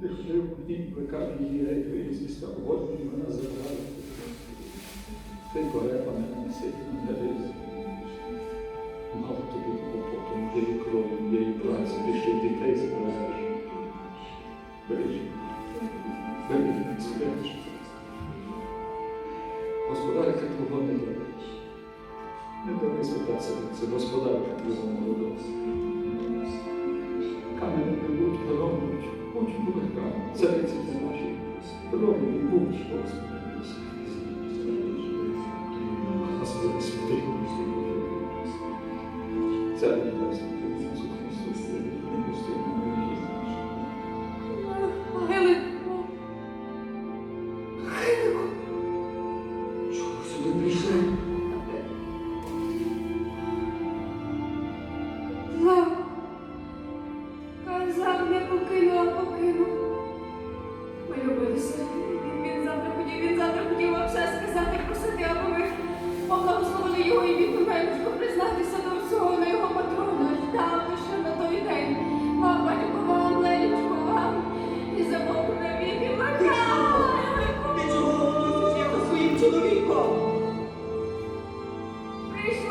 Ти ходив. Господарка твого не дивись. Не дивись питатися, це господарка твого молодого. Легка, цариці нашей наші, и будь, Господи. Господи, святий, Царь Небесний,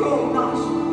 com nós.